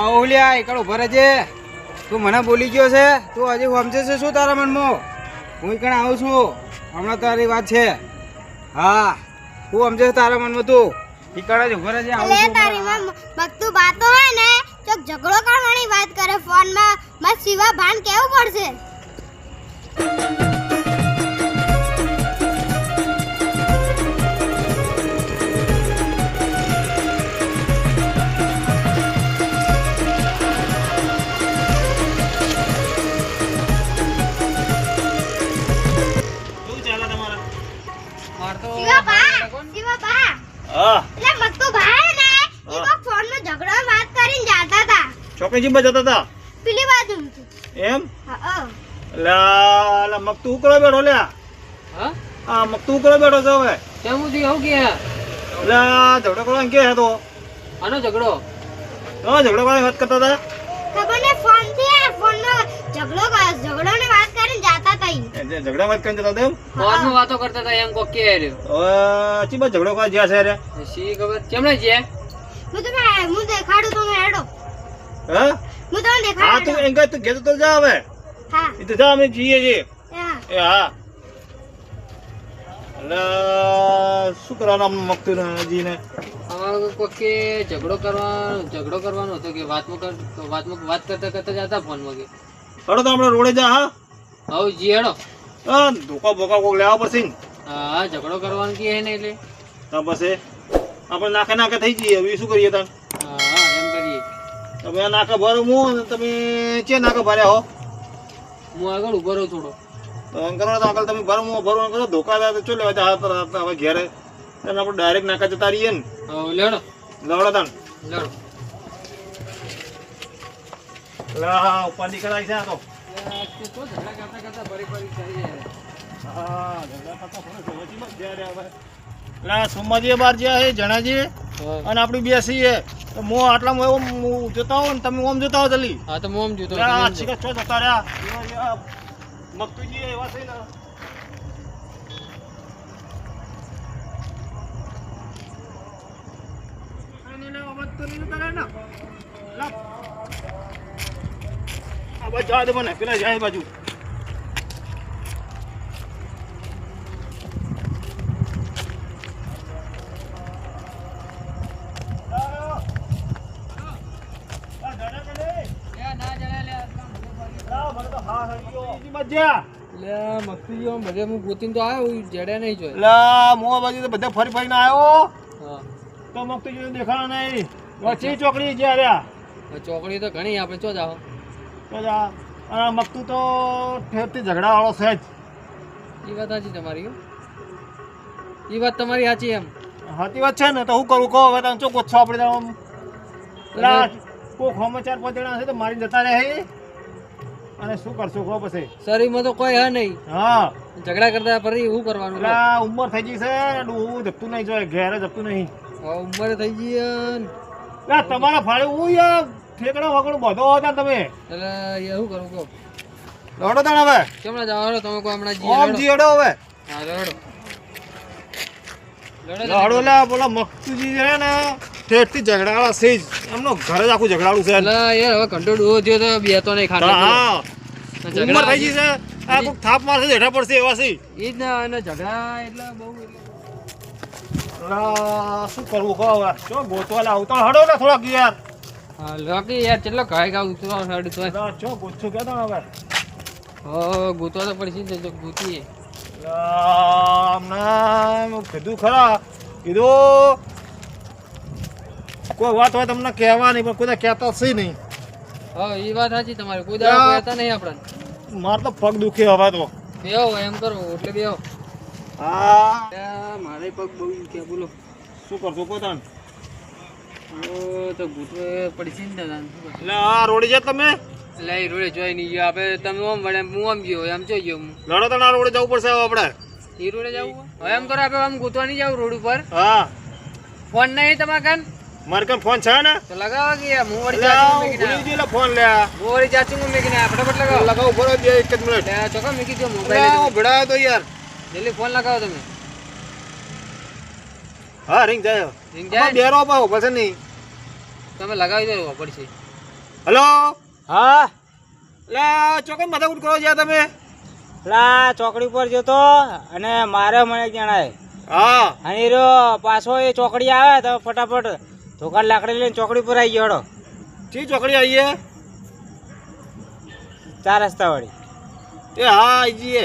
આવું લ્યા એકડ ઊભા રહેજે. તું મને બોલી ગયો છે. તું હજી સમજે છે શું તારા મનમાં? હું એકણ આવું છું. હમણાં તારી વાત છે. હા હું સમજે છે તારા મનમાં તું. એકડ જ ઊભા રહેજે આવું તારી મગતું બાતો હોય ને તો ઝઘડો કરવાની વાત કરે ફોનમાં. માં શિવા ભાન કેવું પડશે? હતા જીમ જતા હતા? પેલી બાજુ એમ હા એટલે આ- એટલે ઉકળો બેઠો લે હા? આ મગતું ઉકળો બેઠો છે હવે. કેમ સુધી આવું કે લા ઝઘડો કરો કે હતો? આનો ઝઘડો? હા ઝઘડો કરવાની વાત કરતા હતા. ખબર ને ફોનથી નો ઝઘડો કર- ઝઘડો ને વાત કરીને જાતા હતા ઝઘડા વાત કરીને જતા હતા એમ? ફોનમાં વાતો કરતા હતા એમ કોક કે રે. ચી બા ઝઘડો કરવા જ્યાં છે રે? સી ખબર? કેમણે જે હું તમે હું દેખાડું તમે હેડો. હા? હું તમને હા દેખાડું તું એમ કહે તું ઘેર તો જા હવે. હા. એ તો જા અમે જઈએ છીએ. હા. એ હા. એટલે શું કરવાનું આમ મગતું જીને અમારો કોકે ઝઘડો કરવાનો ઝઘડો કરવાનો હતો કે વાતમાં કર વાતમાં વાત કરતા કરતા જતા ફોનમાં કે હડો તો આપણે રોડે જા હા? હવ જી હેડો. હા ધોકા બોકા કોક લેવા પડશે હા ઝઘડો કરવાનો કે હે ને એટલે? તો પછી આપણે નાખે નાખે થઈ જઈએ. હવે શું કરીએ હા કરીએ તમે નાકા નાખે ભરો હું તમે ચે નાકા ભર્યા હો? હું આગળ ઊભો રહું થોડો. તો એમ કરો તો આગળ તમે ભરો હું ભરો કરો ધોકા થાય તો ચો લેવા જા હાથ હાથ હવે ઘેરે. તમે આપણે ડાયરેક્ટ નાખા જતા રહીએ ને. હવ લેડો લવડો તણ. લેડો લા ઉપર નીકળાય છે આ તો. હા ઝઘડા કરતા ફરે છે. વચમાં જ જાય રે સોમાજી બાર જ્યાં છે જણાજી અને આપણી બેસીએ. તો મો આટલા એવો જોતા ને તમે ઓમ જોતા હો જલ્દી. હા તો મોમ જોતો આ છીકા છો જતા રહ્યા. એવા એવા છે ને. આ બાજુ આ દે મને પેલા જાય બાજુ. બધે હું ગોતીને તો આવ્યો જડે નહીં જોય. લા મોં બાજુ તો બધા ફરી ફરીને આવ્યો. હા. તો મગતુજી દેખાડો નહીં. વચ્ચે ચોકડી જ્યાં રહ્યા? ચોકડી તો ઘણી આપણે ચો જાઓ. ચો જા. મગતું તો ઠેરથી ઝઘડા વાળો છે જ. એ વાત સાચી તમારી. એ વાત તમારી સાચી એમ. સાચી વાત છે ને તો હું કરું? કહો હવે તમે ચોખ્ખો છો આપણે પેલા કોક હોમે ચાર પાંચ જણા છે તો મારી જતા રહે અને શું કરશું કહો પછી? શરીરમાં તો કોઈ હે નહીં. હા. ઝઘડા કરતા ફરી શું કરવાનું એટલે ઉંમર થઈ ગઈ છે હું જપતું નહીં જોઈએ ઘેરે જપતું નહીં. ઉંમરે થઈ ગઈ હે એટલે તમારા ફાળે હું યાર ઠેકડા વગર બધો હતા તમે. એટલે એવું શું કરું કહો? રડો તણ હવે. કેમણા જવાનો તમે કોઈ હમણાં જી ઓમ જી રડો હવે. હા રડો. રડો લા બોલા મક્તુજી છે ને ઠેઠથી ઝઘડાવાળા છે જ. એમનો ઘર જ આખું ઝઘડાળું છે. એટલે યાર હવે કંટ્રોલ ડૂહો થયો તો બે તો નહીં ખાતા હા ઉંમર થઈ ગઈ છે. આ કોક થાપ મારશે તો હેઠા પડશે એવા છે એ જ ને અને ઝઘડા એટલે બહુ એટલે. શું કરવું કહો હવે? ચો ગોતવા લાવું? તો હડો ને થોડાક યાર. હા બાકી યાર કેટલો ઘાય ગાવ ઉતરો હડ તો. ચો ગોતશું કે હવે? ઓ ગોતવા તો પડશે ને જો અલા, હમણાં કીધું ખરા. કીધું કોઈ વાત હોય તમને કહેવાની પણ કોઈ કહેતા છે નહીં. હા એ વાત સાચી તમારી. કોઈ દાડો કહેતા નહીં આપણે મારે તો પગ દુખે હવે તો. બેહો એમ કરો એટલે બેહો. હા. મારે પગ બહુ કે બોલો. શું કરશો કોઈ તાન તો ગૂંથવો પડી પડશે ને દાદા એટલે આ રોડી જાય તમે. એ રોડે જોઈ નહીં ગયો. આપણે તમે ઓમ વળે હું આમ ગયો એમ જોઈ ગયો હું. લડો તો ના રોડે જવું પડશે આપણે. એ રોડે જવું હવે એમ કરો આપણે આમ ગૂંથવા નહીં જાવ રોડ ઉપર? હા. ફોન નહીં તમારે કાન? મારે કાન ફોન છે ને? તો લગાવો કે હું વળી એટલે ચાચું હું ભૂલી ફોન લે. હું વળી જાચું મૂકીને આવ્યો. ફટાફટ લગાવો. લગાવ ભરો દે એક જ મિનિટ. લે ચોકા મૂકી દો મોબાઈલ હું ભડાયો તો યાર. જલ્દી ફોન લગાવો તમે. હા રિંગ જાય. રિંગ જાય બેરો પાવ પછી નહીં. તમે લગાવી દો પડશે. હલો? હા? લે ચોકન માથા ઉઠ કરો જ્યાં તમે. લા ચોકડી પર જતો અને મારે મને જણાય. હા. અને રહ્યો પાછો એ ચોકડી આવે તો ફટાફટ ધોકા લાકડી લઈને ચોકડી પર આવી ગયો હેડો. ચી ચોકડી આવીએ ચાર રસ્તા વાળી એ હા આઈ જઈએ.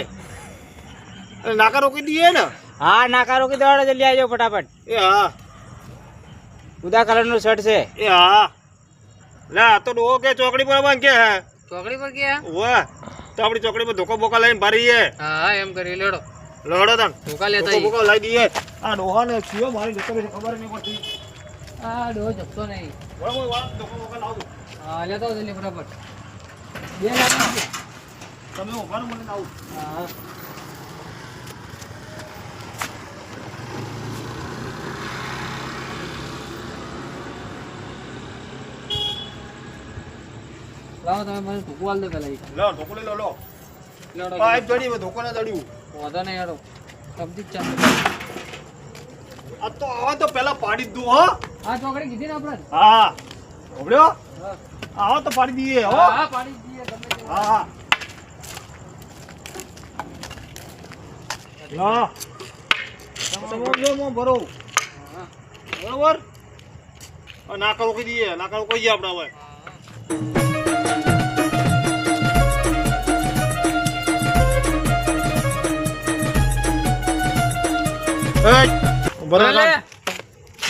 નાકા રોકી દઈએ ને? હા નાકા રોકી દેવાડો જલ્દી આવી જાઓ ફટાફટ. એ હા. ઉદા કલરનું શર્ટ છે. એ હા. લે તો ડો કે ચોકડી પર આવવાનું કે હે? ચોકડી પર ગયા? વાહ તો આપણી ચોકડી પર ધોકો બોકા લઈને ભરીએ હા. હા એમ કરી લેડો. લોડો તન. ધોકા લેતા ધોકો બોકા લઈ દઈએ. આ ડોહા ને મારી ખબર નહીં પડતી. આ ડો જપતો નહીં. ધોકો લાવું હા લેતો આવજો ફટાફટ. બે તમે મને લાવું હા. લાવો તમે મને ટૂંકું આલ દો પેલા એક. લો ધોકો લઈ લો લો. પાઇપ જડી ધોકો ના જડ્યું વાંધો નહીં હેડો. સમજી જ ચાલ આ તો આવા તો પેલા પાડી જ દઉં હો. આ ચોકડી કીધી ને આપણે? હા. ઓબળ્યો આવો તો પાડી દઈએ હો. હા પાડી દઈએ ગમે હા હા. લો. તમે સમજો મો ભરો. બરોબર? હવે નાકા રોકી દઈએ રોકી દઈએ આપણે હવે. ઊભો રહો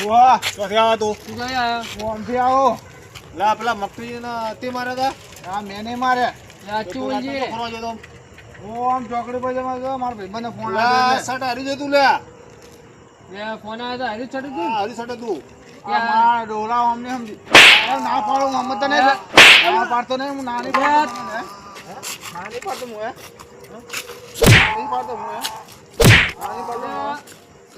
ઊભા, ક્યાંથી આવો તું? તું? હું આમથી આવો. લા, પેલા મગફળીના તે માર્યા તા? હા મેને આ ચૂ તું છે. રાતનો ફરવા જતો. હું આમ ચોકડી પર જમા ગયો મારા ભાઈબંધને ફોન લા, સટ હારી જતું લે. લે, ફોન આવ્યો તો હારી જ તું હારી શર્ટ હતું. મારા ડોલા અમને સમજી ના પાડો મમ્મત તો નહીં ના પાડતો નહીં હું નાની પાડતો? નાની પાડતો હું નાની પાડતો હું નાની પાડતો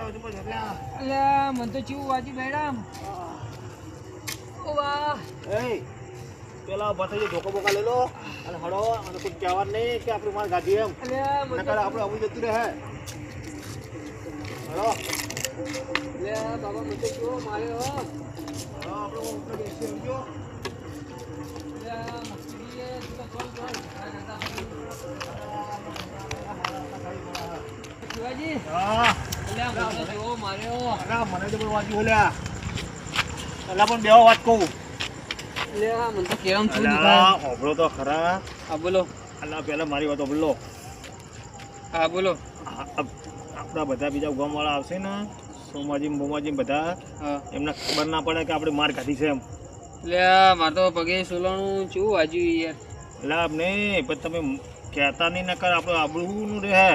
મારે હવે તો પછી લા. લે, મને તો ચેવું મેડમ ઓ વાહ એય, પેલા ભથાઈ ધોકો બોકા લેલો લો અને હળો અને કોઈ કહેવા નહીં કે આપણે માર ગાડી એમ નકર આપણે આવું જતું રહે હળો લે, બાબા મને તો મારે હો. આપણે ઉપર બેસી સમજો લે, મસ્તી એ તો ચાલ, ચાલ. શિવાજી. હા. મને તો કોઈ ઓલ્યા અલા પણ બેવા વાત કહું. મને તો કેમ અલા તો ખરા. હા બોલો. અલા પહેલા મારી વાતો બોલો. હા બોલો. આપણા બધા બીજા ગામવાળા આવશે ને સોમાજી બોમાજી બધા એમને ખબર ના પડે કે આપણે માર ખાધી છે એમ. એટલે મારે તો પગે સોલાણું છું વાજ્યું યાર. એટલે આપ નહીં પણ તમે કહેતા નહીં નકર આપણે આબળું રહે.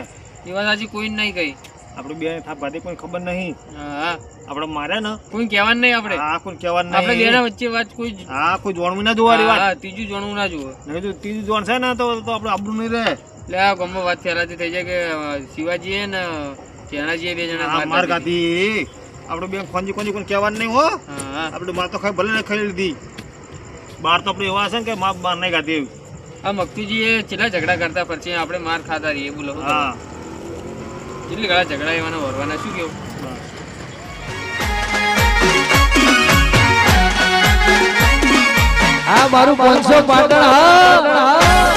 એ વાત સાચી કોઈ નહીં કહી આપણે બે થાપ ખાધી કોઈ ખબર નહીં. હા. આપણે મારે ને કોઈ કહેવાનું નહીં આપણે. હા કોઈ કહેવાનું આપણે બેના વચ્ચે વાત કોઈ હા કોઈ જોણવું ના જોવાની વાત. હા, ત્રીજું જોણવું ના જોવે નહીં તો ત્રીજું જોણશે ને તો તો આપણે આબરૂ નહીં રહે. એટલે આ ગમો વાત ફેલાતી થઈ જાય કે શિવાજીએ ને ચેણાજીએ બે જણા માર ખાધી. આપણે બે ખોંજી ખોંજી કોઈ કહેવાનું નહીં હો. આપણે માર તો ખાઈ ભલે ને ખાઈ લીધી. બાર તો આપણે એવા છે ને કે માર બાર નહીં ખાધી એવી. આ એ છેલ્લા ઝઘડા કરતા પછી આપણે માર ખાતા રહીએ બોલો. હા. કેટલી ગાળા ઝઘડા એવાના વરવાના શું કેવું? આ મારું પાંચસો પાટણ હા.